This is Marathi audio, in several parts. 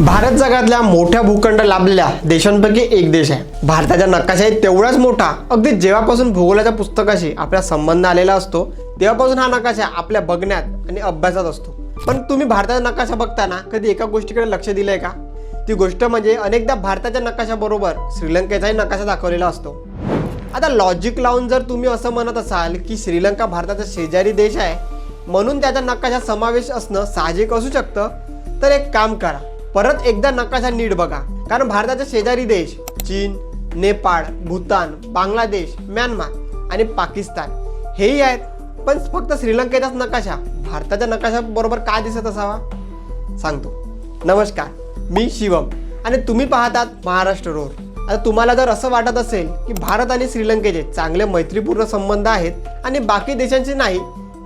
भारत जगातल्या मोठ्या भूखंड लाभलेल्या देशांपैकी एक देश आहे. भारताच्या नकाशाही तेवढाच मोठा. अगदी जेव्हापासून भूगोलाच्या पुस्तकाशी आपला संबंध आलेला असतो तेव्हापासून हा नकाशा आपल्या बघण्यात आणि अभ्यासात असतो. पण तुम्ही भारताचा नकाशा बघताना कधी एका गोष्टीकडे लक्ष दिलंय का? ती गोष्ट म्हणजे अनेकदा भारताच्या नकाशाबरोबर श्रीलंकेचाही नकाशा दाखवलेला असतो. आता लॉजिक लावून जर तुम्ही असं म्हणत असाल की श्रीलंका भारताचा शेजारी देश आहे म्हणून त्याचा नकाशात समावेश असणं साहजिक असू शकतं. तर एक काम करा. परत एकदा नकाशा नीट बघा. कारण भारताचे शेजारी देश चीन नेपाळ भूतान बांगलादेश म्यानमार आणि पाकिस्तान हेही आहेत. पण फक्त श्रीलंकेचाच नकाशा. भारताच्या नकाशाबरोबर का दिसत असावा? सांगतो. नमस्कार. मी शिवम. आणि तुम्ही पाहतात महाराष्ट्र रोड. आता तुम्हाला जर असं वाटत असेल की भारत आणि श्रीलंकेचे चांगले मैत्रीपूर्ण संबंध आहेत आणि बाकी देशांचे नाही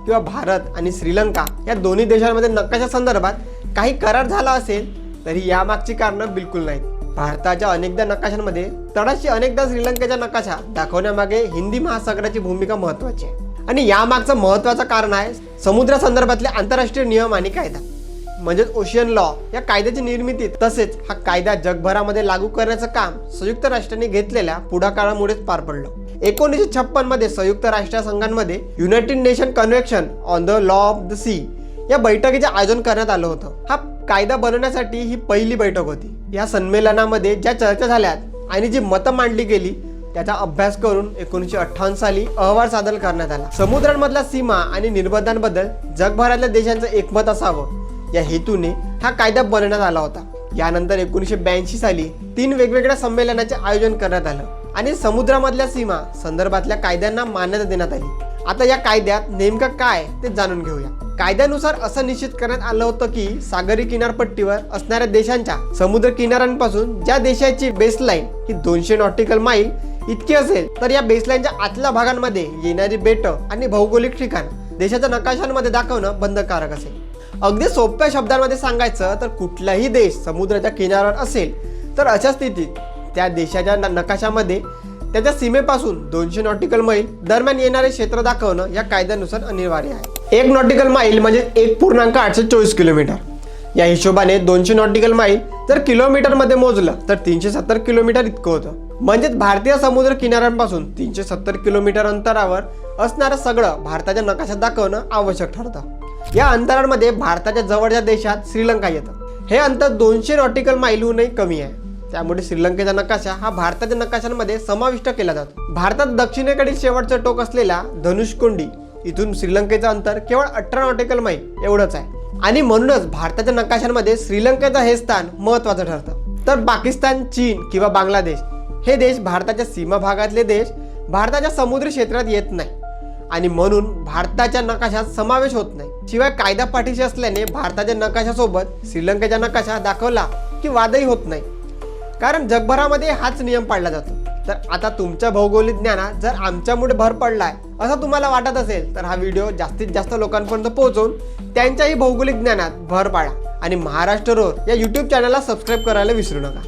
किंवा भारत आणि श्रीलंका या दोन्ही देशांमध्ये नकाशा संदर्भात काही करार झाला असेल तरी यामागची कारणं बिलकुल नाहीत. भारताच्या अनेकदा नकाशांमध्ये तडाशी अनेकदा श्रीलंकेचा नकाशा दाखवण्यामागे हिंदी महासागराची भूमिका महत्वाची आहे. आणि यामागचं महत्वाचं कारण आहे समुद्रासंदर्भातले आंतरराष्ट्रीय नियम आणि कायदा. म्हणजेच ओशियन लॉ या कायद्याची निर्मिती तसेच हा कायदा जगभरामध्ये लागू करण्याचं काम संयुक्त राष्ट्रांनी घेतलेल्या पुढाकारामुळेच पार पडलं. एकोणीसशे छप्पनमध्ये संयुक्त राष्ट्रसंघांमध्ये United Nation convection on the law of the sea या बैठकीचे आयोजन करण्यात आलं होतं. हा कायदा बनवण्यासाठी ही पहिली बैठक होती. या संमेलनामध्ये ज्या चर्चा झाल्यात आणि जी मतं मांडली गेली त्याचा अभ्यास करून एकोणीसशे अठ्ठावन्न साली अहवाल सादर करण्यात आला. समुद्रांमधल्या सीमा आणि निर्बंधांबद्दल जगभरातल्या देशांचं एकमत असावं या हेतूने हा कायदा बनवण्यात आला होता. यानंतर एकोणीसशे ब्याऐंशी साली तीन वेगवेगळ्या संमेलनाचे आयोजन करण्यात आलं आणि समुद्रामधल्या सीमा संदर्भातल्या कायद्यांना मान्यता देण्यात आली. आता या कायद्यात नेमकं काय ते जाणून घेऊया. कायद्यानुसार असं निश्चित करण्यात आलं होतं की सागरी किनारपट्टीवर असणाऱ्या देशांच्या समुद्र किनाऱ्यांपासून ज्या देशाची बेसलाईन ही दोनशे नॉटिकल माईल इतकी असेल तर या बेसलाईनच्या आतल्या भागांमध्ये येणारी बेटं आणि भौगोलिक ठिकाण देशाच्या नकाशांमध्ये दाखवणं बंधनकारक असेल. अगदी सोप्या शब्दांमध्ये सांगायचं तर कुठलाही देश समुद्राच्या किनाऱ्यावर असेल तर अशा स्थितीत त्या देशाच्या नकाशामध्ये त्याच्या सीमेपासून दोनशे नॉटिकल मैल दरम्यान येणारे क्षेत्र दाखवणं या कायद्यानुसार अनिवार्य आहे. एक नॉटिकल माईल म्हणजे एक पूर्णांक आठशे चोवीस किलोमीटर या हिशोबाने दोनशे नॉटिकल माईल जर किलोमीटरमध्ये मोजलं तर तीनशे सत्तर किलोमीटर इतकं होतं. म्हणजेच भारतीय समुद्र किनाऱ्यांपासून तीनशे सत्तर किलोमीटर अंतरावर असणारं सगळं भारताच्या नकाशात दाखवणं आवश्यक ठरतं. या अंतरामध्ये भारताच्या जवळच्या देशात श्रीलंका येतं. हे अंतर दोनशे नॉटिकल माईलहूनही कमी आहे. त्यामुळे श्रीलंकेचा नकाशा हा भारताच्या नकाशांमध्ये समाविष्ट केला जातो. भारतात दक्षिणेकडील शेवटचं टोक असलेला धनुषकोंडी इथून श्रीलंकेचं अंतर केवळ अठरा नॉटिकल मैल एवढंच आहे. आणि म्हणूनच भारताच्या नकाशांमध्ये श्रीलंकेचं हे स्थान महत्वाचं ठरतं. तर पाकिस्तान चीन किंवा बांगलादेश हे देश भारताच्या सीमा भागातले देश भारताच्या समुद्री क्षेत्रात येत नाही. आणि म्हणून भारताच्या नकाशात समावेश होत नाही. शिवाय कायदा पाठीशी असल्याने भारताच्या नकाशासोबत श्रीलंकेचा नकाशा दाखवला की वादही होत नाही. कारण जगभरामध्ये हाच नियम पाळला जातो. तर आता तुमच्या भौगोलिक ज्ञानात जर आमच्यामुळे भर पडलाय असं तुम्हाला वाटत असेल तर हा व्हिडिओ जास्तीत जास्त लोकांपर्यंत पोहोचवून त्यांच्याही भौगोलिक ज्ञानात भर पाडा. आणि महाराष्ट्र रोर या यूट्यूब चॅनलला सबस्क्राईब करायला विसरू नका.